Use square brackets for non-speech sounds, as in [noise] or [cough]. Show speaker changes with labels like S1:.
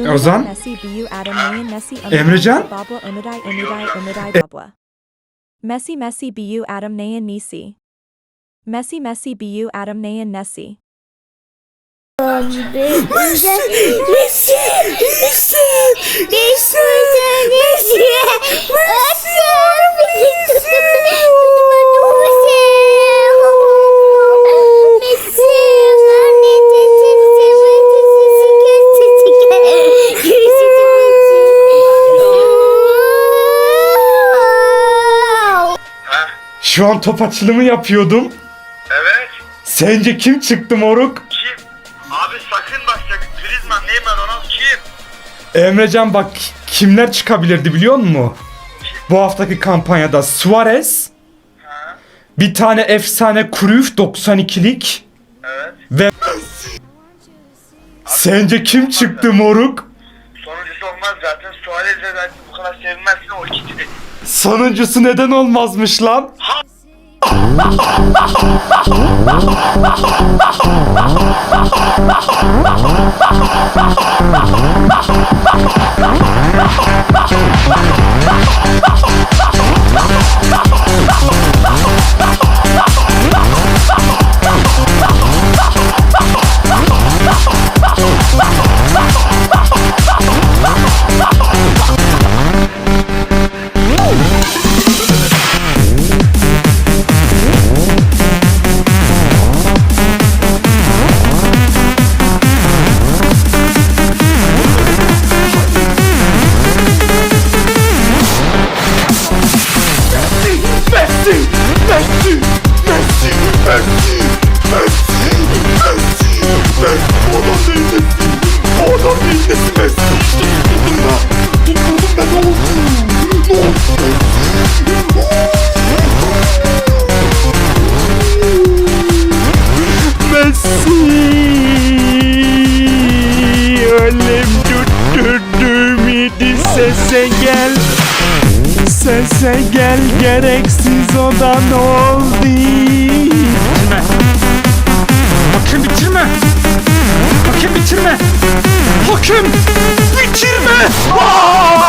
S1: Ozan? Emrecan?
S2: Eh. Messi Messi BU Adam Nayan Nisi. Messi Messi BU Adam Nayan um, [laughs]
S3: Messi. Messi! Messi!
S1: Şu an top açılımı yapıyordum.
S4: Evet.
S1: Sence kim çıktı moruk?
S4: Kim? Abi sakın bak sakın. Griezmann, Neymar, Ronaldo kim?
S1: Emrecan bak kimler çıkabilirdi biliyor musun? Bu haftaki kampanyada Suarez,
S4: Ha?
S1: bir tane efsane Cruyff 92'lik
S4: Evet.
S1: ve Sence kim çıktı moruk?
S4: Sonuncusu olmaz zaten. Suarez'e belki bu kadar sevinmezsin o ikisi de.
S1: Sonuncusu neden olmazmış lan? Messi Bye. Sese gel. Sese gel gereksiz o da ne oldu Hakim bitirme Aa!